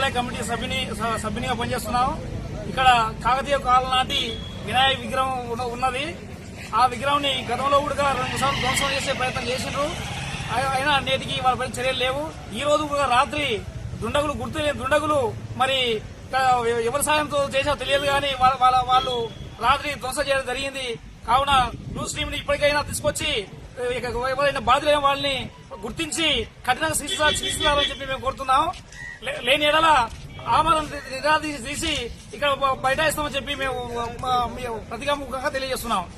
సమన్వయ కమిటీ సభ్యుని స- సభ్యునిగా పనిచేస్తున్నాం ఇక్కడ కాకతీయ కాలం నాటి వినాయక విగ్రహం ఉన్న- ఉన్నది. ఆ విగ్రహంని గతంలో కూడా రెండు సార్లు ధ్వంసం చేసే ప్రయత్నం చేసిండ్రు. అయినా నేటికి వాళ్ళపై చర్యలు లేవు. ఈ రోజు కూడా రాత్రి దుండగులు గుర్తులేని దుండగులు మరి ఎవరి సాయంతో చేసా తెలియదు కానీ వాళ్ళ వాళ్ళ- వాళ్ళు రాత్రి ధ్వంసం చేయడం జరిగింది. కావున న్యూస్ టీమ్ ఇప్పటికైనా తీసుకొచ్చి ఎవరైనా బాధితులైన వాళ్ళని గుర్తించి కఠినంగా శిక్షించాలని శిక్షించాలని చెప్పి మేము కోరుతున్నాం. లే- లేని ఎడల ఆమరణ నిరాదీసి తీసి ఇక్కడ బైఠాయిస్తామని చెప్పి మేము మేము ప్రతిగాముఖంగా తెలియజేస్తున్నాం.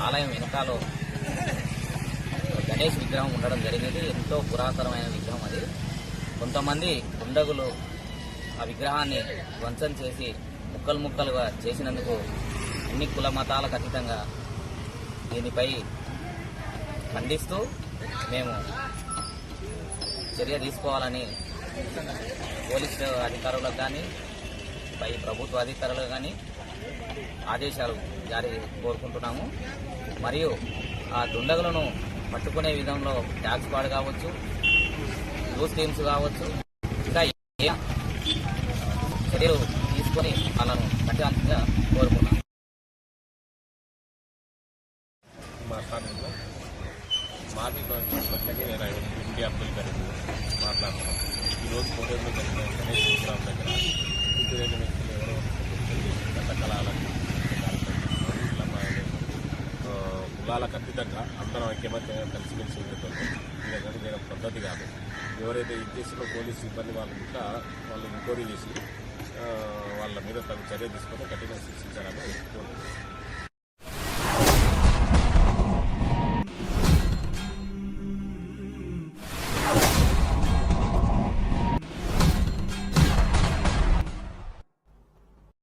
ఆలయం వెనకాలో గణేష్ విగ్రహం ఉండడం జరిగింది. ఎంతో పురాతనమైన విగ్రహం అది. కొంతమంది దుండగులు ఆ విగ్రహాన్ని ధ్వంసం చేసి ముక్కలు ముక్కలుగా చేసినందుకు అన్ని కుల మతాలకు అతీతంగా దీనిపై ఖండిస్తూ మేము చర్య తీసుకోవాలని పోలీసు అధికారులకు కానీ పై ప్రభుత్వ అధికారులకు కానీ ఆదేశాలు జారీ కోరుకుంటున్నాము. మరియు ఆ దుండగులను పట్టుకునే విధంలో ట్యాక్స్ పాడు కావచ్చు యూస్ టీమ్స్ కావచ్చు మాట్లాడుతున్నాం మాది పట్లకి నేను ఇంటి అబ్దుల్ కరీం మాట్లాడుతున్నాను ఈరోజు కోటేరులో జరిగిన గణేష్ విగ్రహం దగ్గర ఇంటి రెండు వ్యక్తులు ఎవరో గతకళాలకు కులాలకు అతీతంగా అందరం ఐక్యమత్యంగా కలిసిమెలిసి ఉండేటోళ్ళు. ఇదంటే నేను పద్ధతి కాదు. ఎవరైతే ఇది చేసిన పోలీసు సిబ్బంది వాళ్ళు ఇంకా వాళ్ళు ఎంక్వైరీ చేసి వాళ్ళ మీద తగు చర్య తీసుకొని కఠిన శిక్షించాలని కోరుకుంటున్నాను